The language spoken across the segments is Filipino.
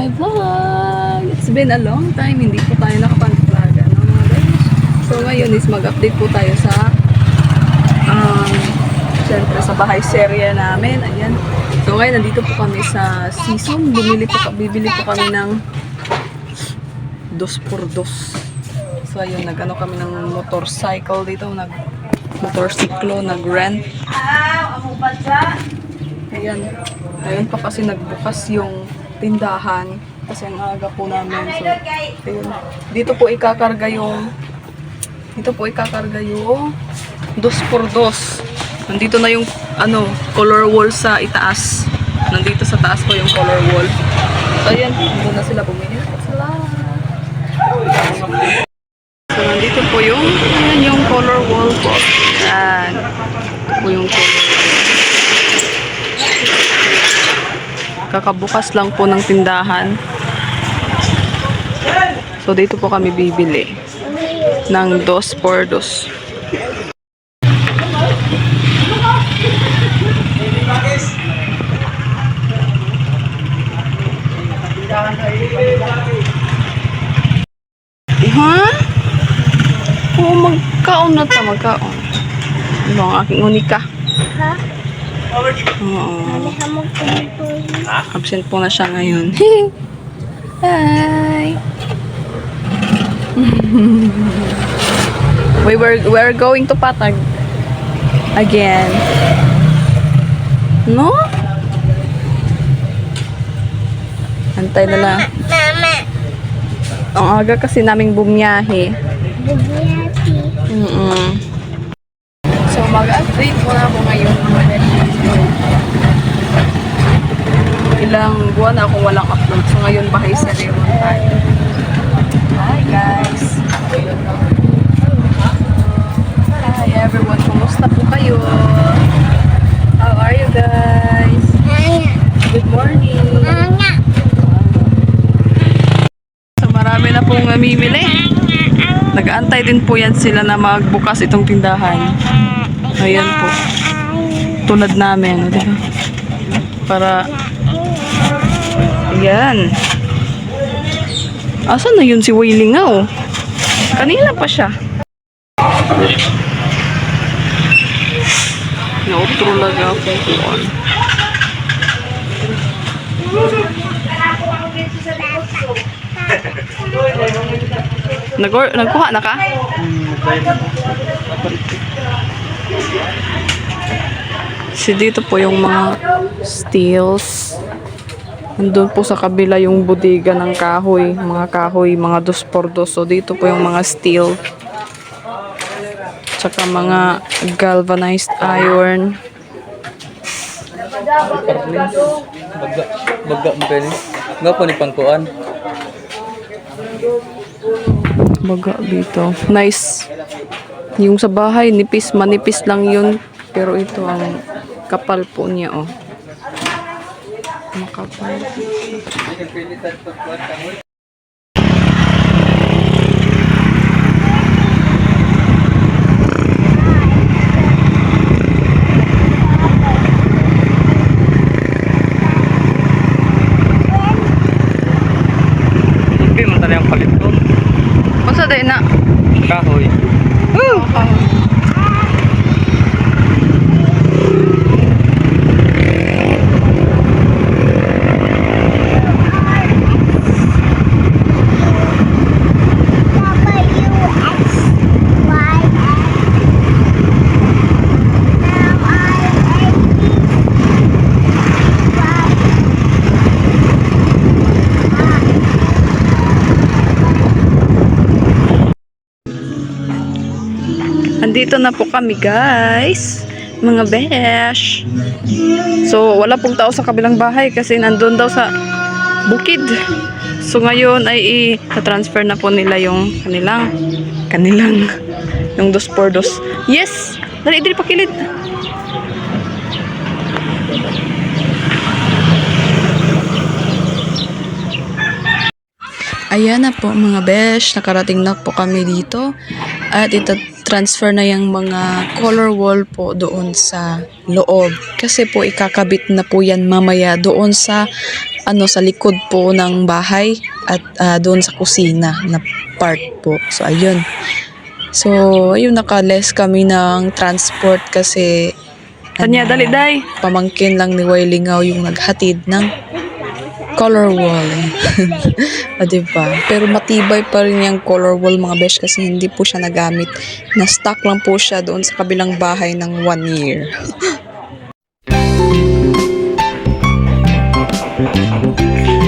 my vlog! It's been a long time, hindi po tayo nakapag-vlog, ano mga guys? So ngayon is mag-update po tayo sa um, syempre sa bahay serye namin, ayan. So ngayon nandito po kami sa season, bumili po, bibili po kami ng dos por dos. So ayun, nag-ano kami ng motorcycle dito, nag motorsiklo, nag-rent. Ayan. Ayun pa kasi nagbukas yung tindahan kasi ang aga po namin. So, ayun. Dito po ikakarga yung dito po ikakarga yung dos por dos. Nandito na yung ano, color wall sa itaas. Nandito sa taas po yung color wall. So, ayan. Doon na sila bumili. Salamat. So, nandito po yung, ayan, yung color wall po. Ayan. Ito po yung color Kakabukas lang po ng tindahan. So, dito po kami bibili ng dos por dos. Ha? Oo, magkaon na ta, magkaon. Ano ang aking unika? Ha? Oo. Absent po na siya ngayon. Hi! we were we're going to Patag again. No? Antay na lang. Mama. Ang aga kasi naming bumiyahe. Bugiyati. Mm So, mag-update muna ako ngayon. Ilang buwan na akong walang upload. So, ngayon bahay sa Leon tayo. Hi, guys! Hi, everyone. Kumusta po kayo? How are you guys? Good morning! So, marami na pong mamimili. Nag-aantay din po yan sila na magbukas itong tindahan. Ayan po. Tulad namin, di ba? Para Ayan. Asan na yun si Wailing nga oh? Kanina pa siya. Nautro lang ako kuhan. Nag nagkuha na ka? Si dito po yung mga steels. Nandun po sa kabila yung bodega ng kahoy. Mga kahoy, mga dos por dos. So dito po yung mga steel. Tsaka mga galvanized iron. Baga, baga mo ni. Nga po ni pangkuan. Baga dito. Nice. Yung sa bahay, nipis, manipis lang yun. Pero ito ang kapal po niya, oh. Makapal. Hindi mo tala yung palit ko. Masa day na? Kahoy. Papa, Andito na po kami, guys. Mga besh. So, wala pong tao sa kabilang bahay kasi nandun daw sa bukid. So, ngayon ay i-transfer na po nila yung kanilang, kanilang, yung dos por dos. Yes! Dali, dali, pakilid. Ayan na po mga besh, nakarating na po kami dito. At ito transfer na yung mga color wall po doon sa loob. Kasi po ikakabit na po yan mamaya doon sa ano sa likod po ng bahay at ah, doon sa kusina na part po. So ayun. So ayun naka-less kami ng transport kasi Tanya, dali, day. Pamangkin lang ni Wailingaw yung naghatid ng color wall. o, diba? Pero matibay pa rin yung color wall mga besh kasi hindi po siya nagamit. Na-stock lang po siya doon sa kabilang bahay ng one year.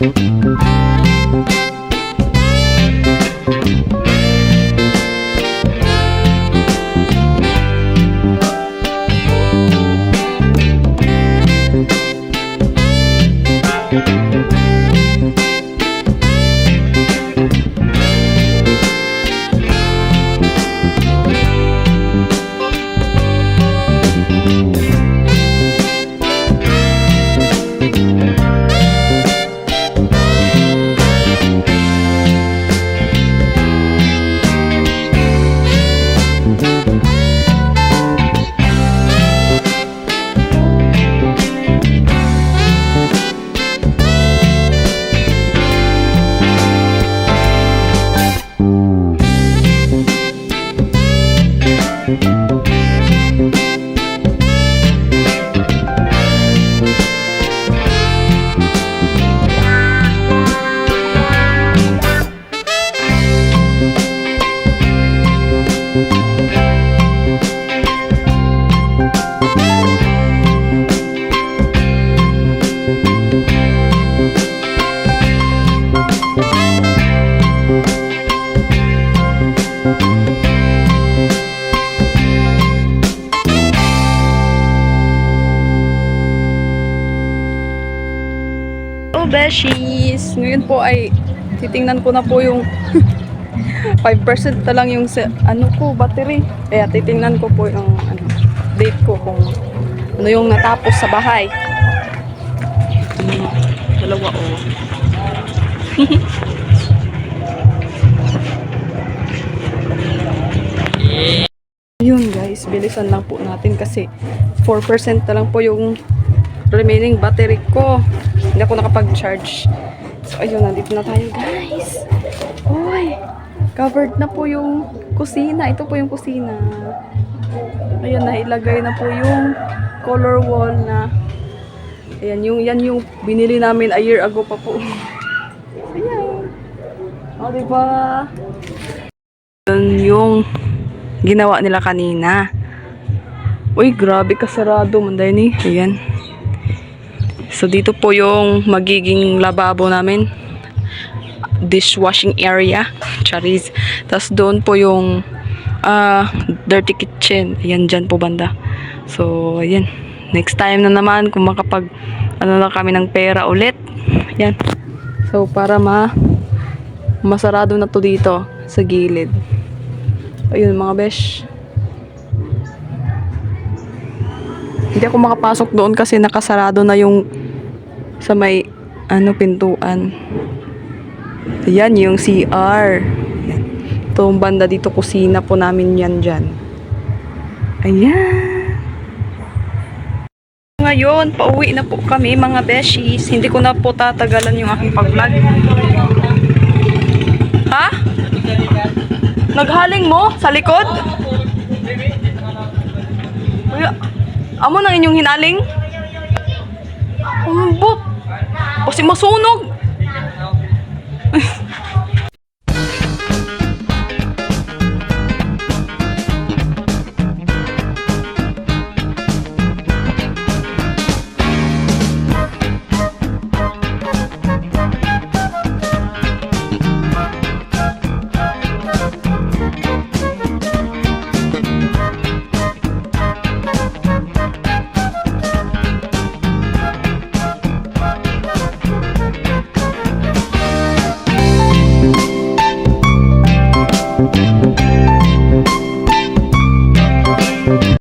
Oh, Ngayon po ay titingnan ko na po yung 5% na lang yung ano ko, battery. Kaya titingnan ko po yung ano, date ko kung ano yung natapos sa bahay. Ano, dalawa o. Yun guys, bilisan lang po natin kasi 4% na lang po yung remaining battery ko. Hindi ako nakapag-charge. So, ayun, nandito na tayo, guys. Uy, covered na po yung kusina. Ito po yung kusina. Ayan, nailagay na po yung color wall na Ayan, yung, yan yung binili namin a year ago pa po. Ayan. O, diba? Yun yung ginawa nila kanina. Uy, grabe kasarado, manday ni. Ayan. So, dito po yung magiging lababo namin. Dishwashing area. Charis. Tapos, doon po yung ah, dirty kitchen. Ayan, dyan po banda. So, ayan. Next time na naman, kung makapag, ano na kami ng pera ulit. Ayan. So, para ma masarado na to dito sa gilid. Ayun, mga besh. Hindi ako makapasok doon kasi nakasarado na yung sa may ano pintuan. Ayan yung CR. Ayan. Itong banda dito kusina po namin yan dyan. Ayan. ngayon. Pauwi na po kami mga beshies. Hindi ko na po tatagalan yung aking pag-vlog. Ha? Naghaling mo sa likod? Uy, amo nang inyong hinaling? 私、ま、その